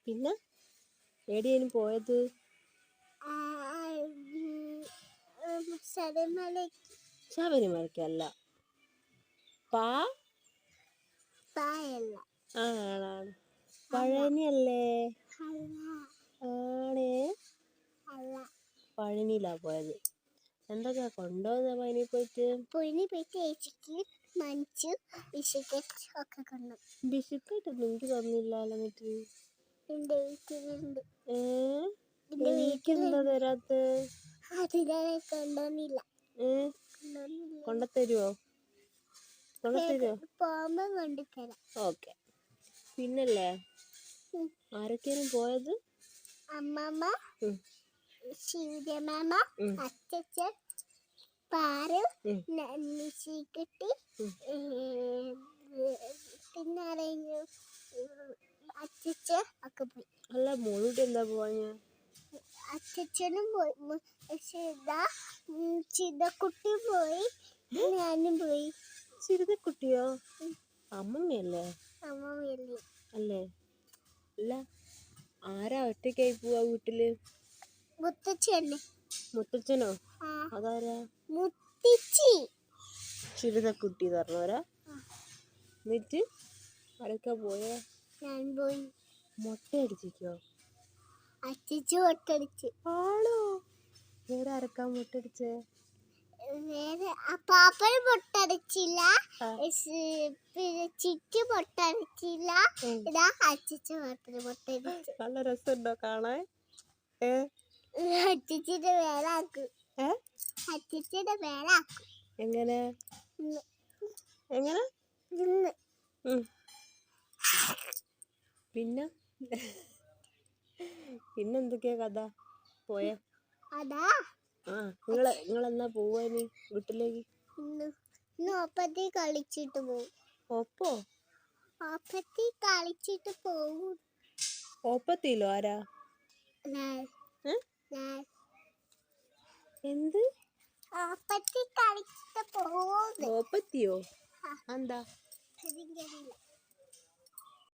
പിന്നെ? എവിടെയാണ് പോയത്? ശബരിമലക്കല്ല ശബരിമലയ്ക്കല്ല പാ? പായല്ല. ആണാണ്. പഴനിയല്ലേ? ആണേ? പഴനിയിലാ പോയത്. എന്തൊക്കെയാ കൊണ്ടുപോകുന്ന പഴനി പോയിട്ട്? പഴനി പോയിട്ട് ഏച്ചിക്ക് മഞ്ചു ബിസ്ക്കറ്റ് ഒക്കെ കൊണ്ടു ബിസ്ക്കറ്റ് ഒന്നും എനിക്ക് തന്നില്ലല്ലോ എന്നിട്ട് എന്റെ വീട്ടിലുണ്ട്. എന്റെ എനിക്കെന്താ തരാത്ത? അതിനെ ഏ? കൊണ്ടുവന്നില്ല. കൊണ്ടുതരുവോ കൊണ്ടത്തരുവോ? പോകുമ്പോൾ കൊണ്ടുതരാം ഓക്കെ. പിന്നല്ലേ. ആരൊക്കെയാണ് പോയത്? അമ്മമ്മ ഉം. ശിവരമാമ അച്ചച്ചൻ പാറു. നിശിക്കുട്ടി പിന്നെ അറിഞ്ഞു അച്ഛച്ച ഒക്കെ പോയി. അല്ല മോളൂട്ടി എന്താ പോവാ അച്ഛനും പോയി. ചിത ചിതക്കുട്ടി പോയി. ഞാനും പോയി. ചിരുതക്കുട്ടിയോ അമ്മമ്മയല്ലേ? അമ്മമ്മയല്ലേ. അല്ലേ? അല്ല ആരാ ഒറ്റയ്ക്കായി പോവാ വീട്ടിൽ? മുത്തച്ഛനെ മുത്തച്ഛനോ? അതാരാ? മുത്തിച്ചി. ചിരുതക്കുട്ടി പറഞ്ഞവരാ? എന്നിട്ട് ആരൊക്കെ പോയാ? ഞാൻ പോയി. മുട്ട അച്ചു അച്ചച്ചു ഒട്ടടിച്ച് ആണോ? വേറെ ആരൊക്കെ മുട്ട അടിച്ചേ? വേറെ പാപ്പന് പൊട്ടടിച്ചില്ല. പിന്നെ ചിക്ക് പൊട്ടടിച്ചില്ല. ഇതാ അച്ചച്ചു മാത്രം പൊട്ടടിച്ചു നല്ല രസമുണ്ടോ കാണാൻ? ഏ? വേലാക്കും എങ്ങനെ? എങ്ങനെ? പിന്നെ? പിന്നെന്തൊക്കെയാ കഥ? പോയ? അതാ. ആ നിങ്ങളെ നിങ്ങളെന്നാ പോവാനി വീട്ടിലേക്ക്? ഒപ്പത്തി കളിച്ചിട്ട് പോവും. ഒപ്പോ? ഒപ്പത്തി കളിച്ചിട്ട് പോവും. ഓപ്പത്തിയിലോ ആരാ? ഏ? എന്ത്? കളിച്ചിട്ട് പോകും ഓപ്പത്തിയോ എന്താ